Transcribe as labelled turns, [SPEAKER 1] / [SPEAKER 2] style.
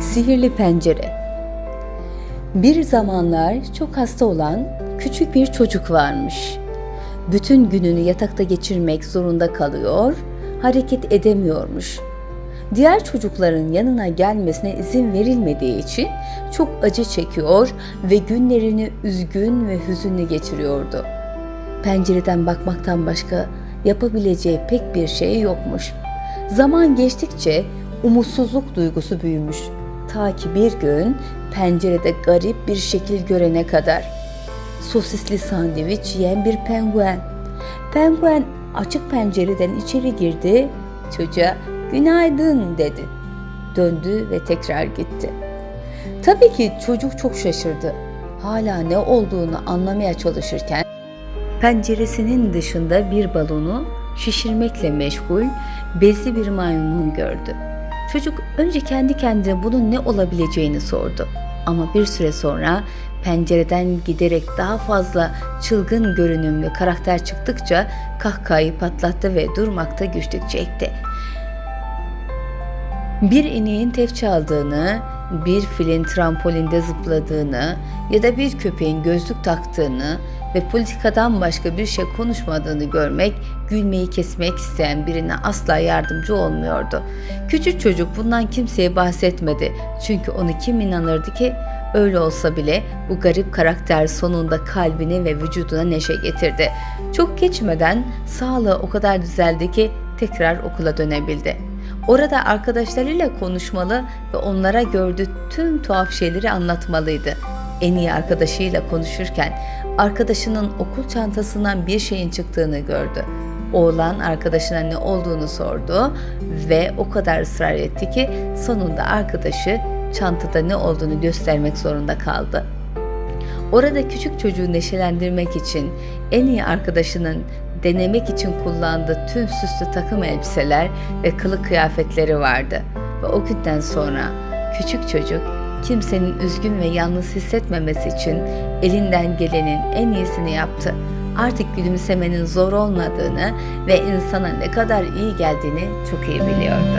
[SPEAKER 1] Sihirli Pencere Bir zamanlar çok hasta olan küçük bir çocuk varmış. Bütün gününü yatakta geçirmek zorunda kalıyor, hareket edemiyormuş. Diğer çocukların yanına gelmesine izin verilmediği için çok acı çekiyor ve günlerini üzgün ve hüzünlü geçiriyordu. Pencereden bakmaktan başka yapabileceği pek bir şey yokmuş. Zaman geçtikçe umutsuzluk duygusu büyümüş. Ta ki bir gün pencerede garip bir şekil görene kadar. Sosisli sandviç yiyen bir penguen. Penguen açık pencereden içeri girdi. Çocuğa günaydın dedi. Döndü ve tekrar gitti. Tabii ki çocuk çok şaşırdı. Hala ne olduğunu anlamaya çalışırken penceresinin dışında bir balonu şişirmekle meşgul bezli bir maymun gördü. Çocuk önce kendi kendine bunun ne olabileceğini sordu. Ama bir süre sonra pencereden giderek daha fazla çılgın görünümlü karakter çıktıkça kahkahayı patlattı ve durmakta güçlük çekti. Bir ineğin tef çaldığını, bir filin trampolində zıpladığını ya da bir köpeğin gözlük taktığını ve politikadan başka bir şey konuşmadığını görmek, gülmeyi kesmek isteyen birine asla yardımcı olmuyordu. Küçük çocuk bundan kimseye bahsetmedi. Çünkü onu kim inanırdı ki Öyle olsa bile bu garip karakter sonunda kalbine ve vücuduna neşe getirdi. Çok geçmeden sağlığı o kadar düzeldi ki tekrar okula dönebildi. Orada arkadaşlarıyla konuşmalı ve onlara gördüğü tüm tuhaf şeyleri anlatmalıydı. En iyi arkadaşıyla konuşurken arkadaşının okul çantasından bir şeyin çıktığını gördü. Oğlan arkadaşına ne olduğunu sordu ve o kadar ısrar etti ki sonunda arkadaşı çantada ne olduğunu göstermek zorunda kaldı. Orada küçük çocuğu neşelendirmek için en iyi arkadaşının denemek için kullandığı tüm süslü takım elbiseler ve kılık kıyafetleri vardı. Ve o günden sonra küçük çocuk kimsenin üzgün ve yalnız hissetmemesi için elinden gelenin en iyisini yaptı. Artık gülümsemenin zor olmadığını ve insana ne kadar iyi geldiğini çok iyi biliyordu.